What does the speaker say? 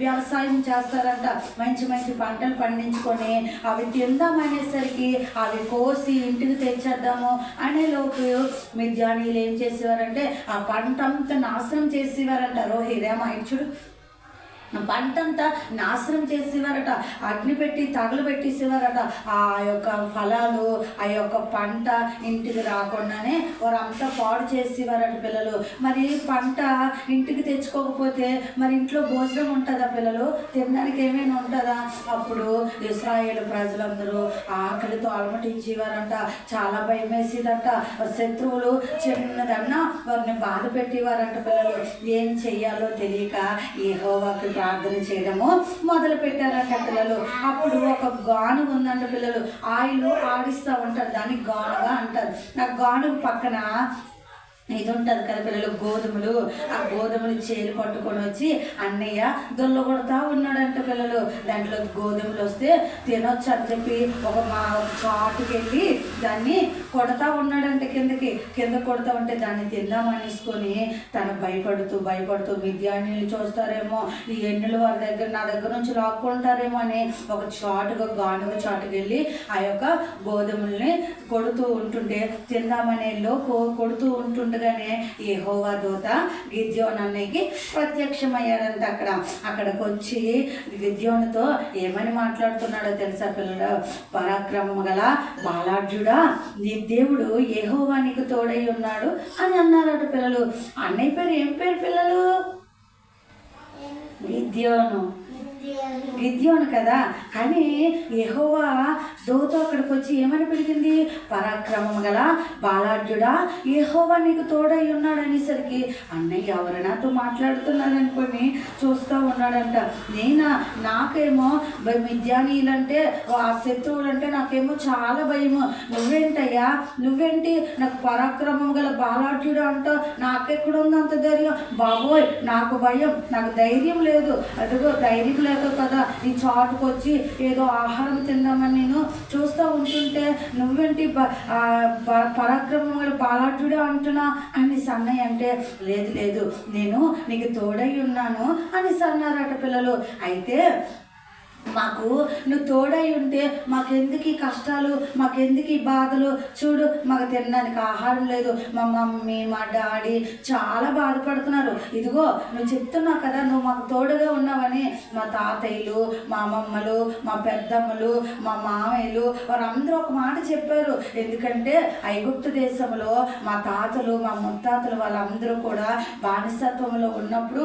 వ్యవసాయం చేస్తారంట. మంచి మంచి పంటలు పండించుకొని అవి తిందామనేసరికి అవి కోసి ఇంటికి తెచ్చేద్దాము అనే లోపు మిద్యానీలు ఏం చేసేవారంటే ఆ పంట అంతా నాశనం చేసేవారంట. రోహి ఇచ్చుడు. పంటంతా నాశనం చేసేవారట. అగ్ని పెట్టి తగులు పెట్టేసేవారట. ఆ యొక్క ఫలాలు ఆ యొక్క పంట ఇంటికి రాకుండానే వారంతా పాడు చేసేవారట పిల్లలు. మరి పంట ఇంటికి తెచ్చుకోకపోతే మరి ఇంట్లో భోజనం ఉంటుందా పిల్లలు? తినడానికి ఏమైనా ఉంటుందా? అప్పుడు ఇస్రాయేల్ ప్రజలందరూ ఆకలితో అలమటించేవారంట. చాలా భయం వేసేదంట. శత్రువులు చిన్నదన్నా వారిని బాధ పెట్టేవారంట పిల్లలు. ఏం చెయ్యాలో తెలియక ఏహో ప్రార్థన చేయడము మొదలు పెట్టారంట పిల్లలు అప్పుడు ఒక గాను ఉందంట పిల్లలు. ఆయిల్ ఆడిస్తూ ఉంటారు. దాన్ని గానుగా అంటారు. ఆ గాను పక్కన ఇది ఉంటుంది కదా పిల్లలు గోధుమలు. ఆ గోధుమలు చేలు పట్టుకొని వచ్చి అన్నయ్య దొల్ల కొడతా ఉన్నాడంట పిల్లలు. దాంట్లో గోధుమలు వస్తే తినొచ్చు అని చెప్పి ఒక మా ఒక వెళ్ళి దాన్ని కొడతా ఉన్నాడంట కిందకి. కింద కొడతా ఉంటే దాన్ని తిందామనేసుకొని తను భయపడుతూ భయపడుతూ మిద్యాన్ని చూస్తారేమో. ఈ ఎన్నులు వారి దగ్గర నా దగ్గర నుంచి లాక్కుంటారేమో అని ఒక చాటుగా గానుగ చాటుకెళ్ళి ఆ యొక్క గోధుమల్ని కొడుతూ ఉంటుంటే తిందామనే లోపు కొడుతూ ఉంటుండే ఈ హోవా దూత గిద్యోన్ అన్నయ్యకి ప్రత్యక్షమయ్యాడంట అక్కడ. అక్కడికి వచ్చి గిద్యోనుతో ఏమని మాట్లాడుతున్నాడో తెలుసా పిల్లలు? పరాక్రమం గల బాలార్జుడా నీ దేవుడు యెహోవా నీకు తోడై ఉన్నాడు అని అన్నారట పిల్లలు. అన్నయ్య పేరు ఏం పేరు పిల్లలు? గిద్యోను. గిద్యోను కదా? కానీ ఎహోవా దోతో అక్కడికి వచ్చి ఏమని పిలిచింది? పరాక్రమం గల బాలార్జుడా యెహోవా నీకు తోడై ఉన్నాడు అనేసరికి అన్నయ్య ఎవరు నాతో మాట్లాడుతున్నాడు అనుకొని చూస్తూ ఉన్నాడంట. నేనా? నాకేమో భ- మిద్యానీయులంటే ఆ శత్రువులంటే నాకేమో చాలా భయము. నువ్వేంటయ్యా? నువ్వేంటి? నాకు పరాక్రమం గల బాలార్జుడు నాకెక్కడ ఉంది అంత ధైర్యం? బాబోయ్ నాకు భయం. నాకు ధైర్యం లేదు. అదిగో ధైర్యం లేదు కదా. ఈ చాటుకు వచ్చి ఏదో ఆహారం తిందామని నేను చూస్తూ ఉంటుంటే నువ్వేంటి ప- పరాక్రమం గల బాలార్జుడే అంటున్నా? అని సన్నయ్య అంటే లేదు లేదు నేను నీకు తోడై ఉన్నాను అని సన్నారట పిల్లలు. అయితే మాకు నువ్వు తోడై ఉంటే మాకెందుకు ఈ కష్టాలు మాకెందుకు ఈ బాధలు? చూడు మాకు తినడానికి ఆహారం లేదు. మా మమ్మీ మా డాడీ చాలా బాధపడుతున్నారు. ఇదిగో నువ్వు చెప్తున్నావు కదా నువ్వు మాకు తోడుగా ఉన్నావని. మా తాతయ్యలు మా అమ్మమ్మలు మా పెద్దమ్మలు మా మామయ్యలు వారందరూ ఒక మాట చెప్పారు. ఎందుకంటే ఐగుప్తు దేశంలో మా తాతలు మా ముత్తాతలు వాళ్ళందరూ కూడా బానిసత్వంలో ఉన్నప్పుడు